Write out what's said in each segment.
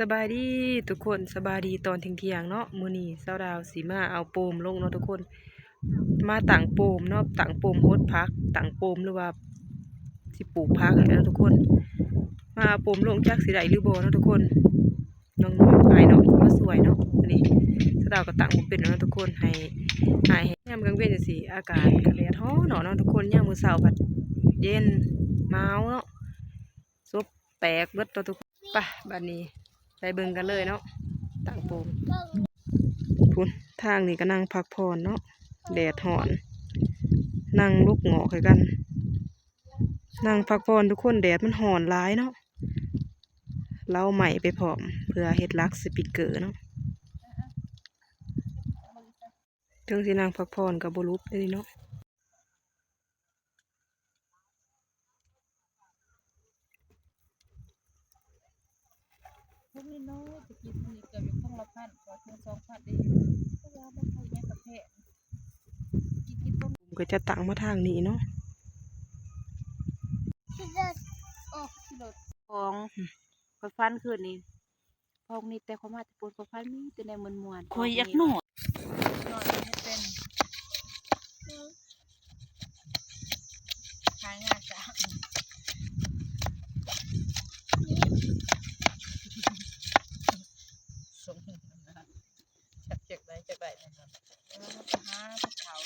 สบายดีทุกคนสบายดีตอนเที่ยงเนาะมือนีเช้าดาวสิมาเอาโปมลงเนาะทุกคน มาตั้งโปมเนาะตั้งโปมโฮดพักตั้งโปมหรือว่าสิปลูกพักอะไรเนาะทุกคน มาโปมลงจักสิไดหรือบ่เนาะทุกคนน้องๆอ้ายน้องมาสวยเนาะนนี้เช้าดาวก็ตั้งบ่เป็นเนาะทุกคนให้ห้ยามกลางเว้นจังซี่อากาศก็แดดร้อเนาะเนาะทุกคนย่ามมื้อเช้าพัดเย็นหนาเนาะซบแตกเบิดเนาะทุกคนไปบัดนี้ ไปเบิ่งกันเลยเนาะต่างปูพุ่นทางนี้ก็นั่งพักผ่อนเนาะแดดหอน นั่งลุกหงอกให้กัน นั่งพักผ่อนทุกคนแดดมันหอนร้ายเนาะเล่าใหม่ไปพร้อมเพื่อเฮ็ดลักสปิเกอร์เนาะถึงสินั่งพักผ่อนกับบรุปเลยเนาะ พวกนี้น้อยจะกินนี่เกิ ดเป็นข้องละพันกว่าถึงสองพันได้เพราะว่ามันค่อยแม่กับแพะกินกินต้มผมก็จะตั้งมาทางนี้เนาะโอ้ที่รถของคนฟันคืนนี้พองนี่แต่เขามาแต่ปวดคนฟันมีแต่ในมวนมวนคอยอยากนอนนอนไม่เป็นขายงานจ้ะสมนะครับจับเจ็บไรจับไรนะครับ เออมันจะหาเขา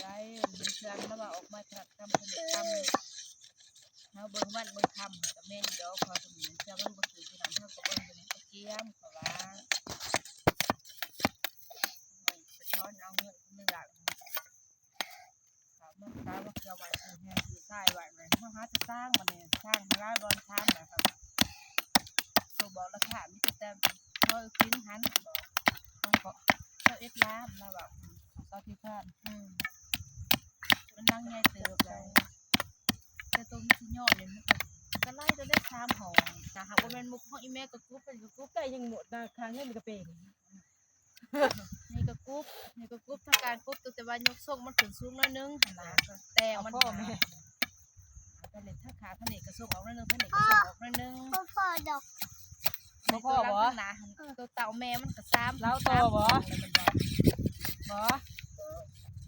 ไรมันเชื่อแล้วว่าออกมาจากทำเป็นทำเฮาเบิ่งวันเบิ่งคำก็แม่นดอกพอสมุนจะมันบ่ถือที่หลังเฮาก็เบิ่งเป็นตะเกียมเขาว่าสะท้อนเอาเงินไม่หลักถามมันตายว่าเกี่ยวไว้คือแห้งคือใต้ไว้ไหมเฮาหาจะสร้างมาเนี่ยสร้างร้ายบอลทางนะครับตัวบอกราคามีแต่แต่พอกินหันบอกมันก็ เจ้าเอ็ดล้านนะแบบของเจ้าที่ท่านอืมมันนั่งใหญ่เติบเลยแต่ตัวมันสิย่อเลยมันก็ก็ไล่ตัวได้สามหองแต่หากว่าแม่นมุกของอีแม่ก็กรุ๊ปเป็นก็กรุ๊ปได้ยังหมดนะคางเงินมันก็เป็นนี่ก็กรุ๊ปนี่ก็กรุ๊ปทางการกรุ๊ปตัวแต่ว่ายกส่งมันขึ้นสูงน้อยนึงหั่นนะแต่มันพ่อแม่แต่เล็ถ้าขาพระเนกก็ส่งออกน้อยนึงพระเนกก็ส่งออกน้อยนึง พ่อดอก บ่พ่อบ่นะตัวเต่าแม่มันก็ซ้ำเล่าต่อบ่บ่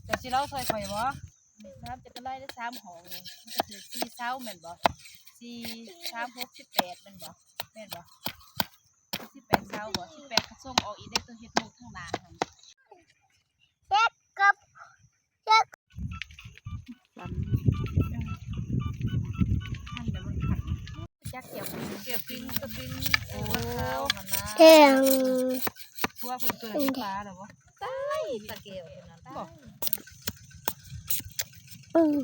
จะสิเล่าซอยข่อยบ่ซ้ำจะก็ไล่ได้สามหองนี่มันก็คือสี่เช้าแม่นบ่สี่สามหกสิบแปดแม่นบ่แม่นบ่สิบแปดเช้าบ่สิบแปดก็ส่งออกอีกได้ตัวเฮ็ดมุกทั้งหนาหั่นเจ็ดกับขันเดี๋ยวมันขัน จักเกี่ยวเก็บปิ้งก็ปิ้งโอ้ข้าวมันนะแข่งทั่วคนตัวนั้ปลาหรอวบ่ตะเกียวตัวนั้นบอกอืม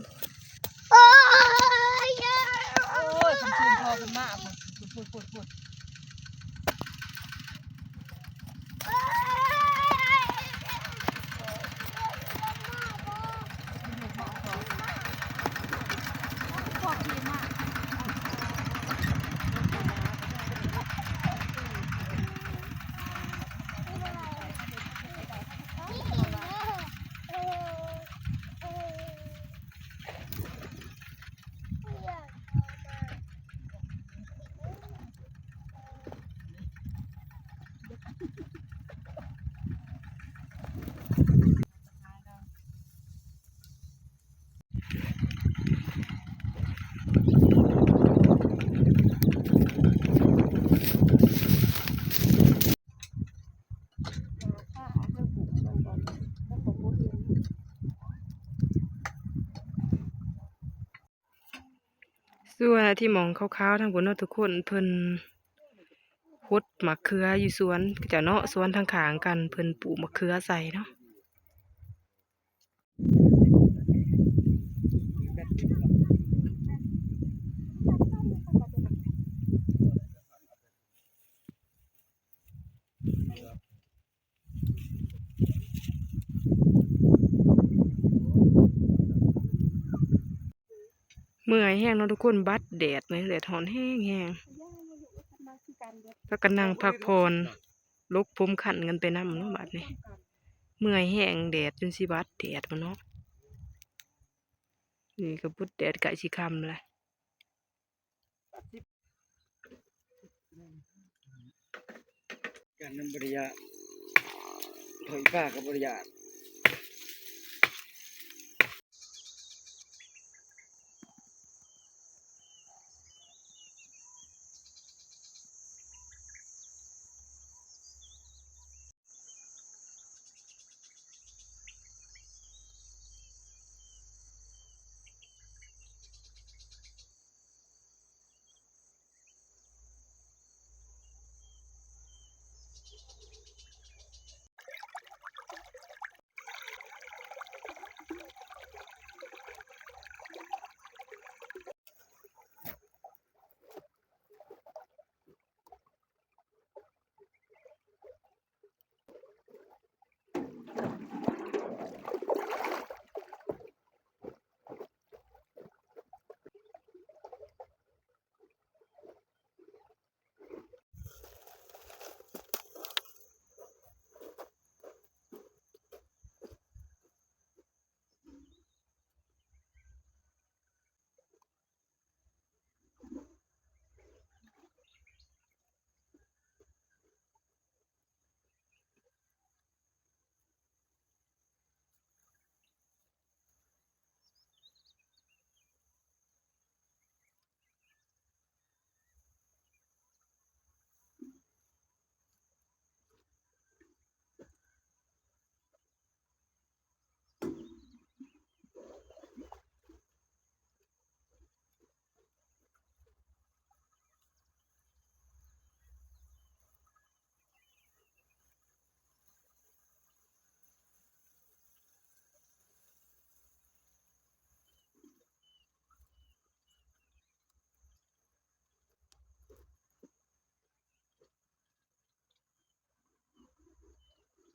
โอ้ยโอ้ยคำชูนพอคุณมาพุ่นพุ่นพุ่นพุ่ นส่วนที่มองขาวๆทางบนเนาะทุกคนเพิ่นพดมะเขืออยู่สวนจะเนาะสวนทางขางกันเพิ่นปลูกมะเขือใส่เนาะ เมื่อยแห้งเนาะทุกคนบัดแดดเลยแดดหอนแห้งแห้งแล้วก็นั่งพักผ่อนลกผมขันกันไปนำเนาะบัดนี้เมื่อยแห้งแดดจนสิบัดแดดมาเนาะนี่ก็พุดแดดก่สิคำเลยกันน้ำบริยาถอยป้ากับบริยา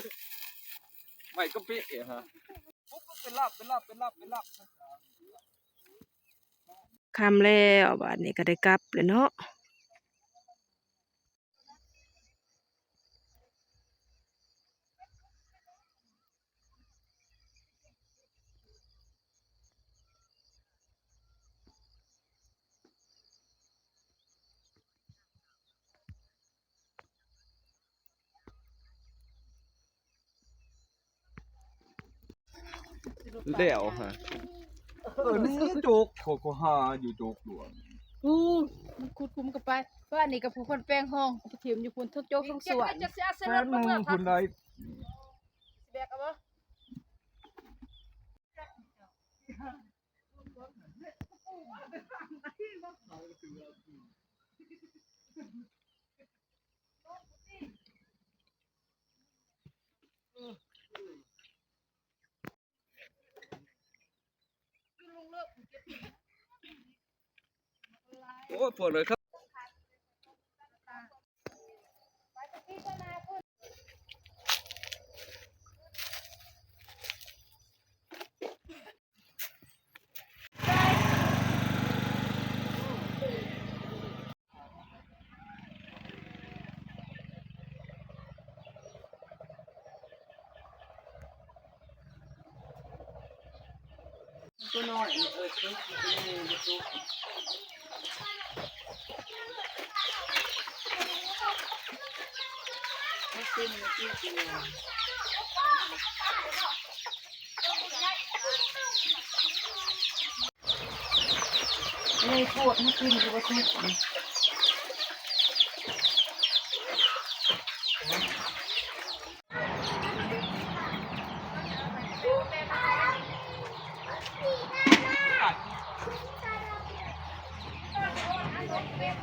นไม่ก็ปิดฮะปุ๊บก็เป็นลาบเป็นลาบเป็นลาบเป็นลาบคำแล้วบาดนี้ก็ได้กลับเลยเนาะ เดี่ยวฮะเออนี่จุกโคโคฮาอยู่จุกหลวงอู้มันคุดคุมกันไปว่านี่กับผู้คนแปลงห้องผู้ถิ่มอยู่คนทุกโจกทุกสวนจะเสียเส้นแฟรนถมึมางเมื่อคุณใดแบกเอาบ่โอ้ป วดเลยครับเลยโคตรมันกินอยู่ว่าทุก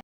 เ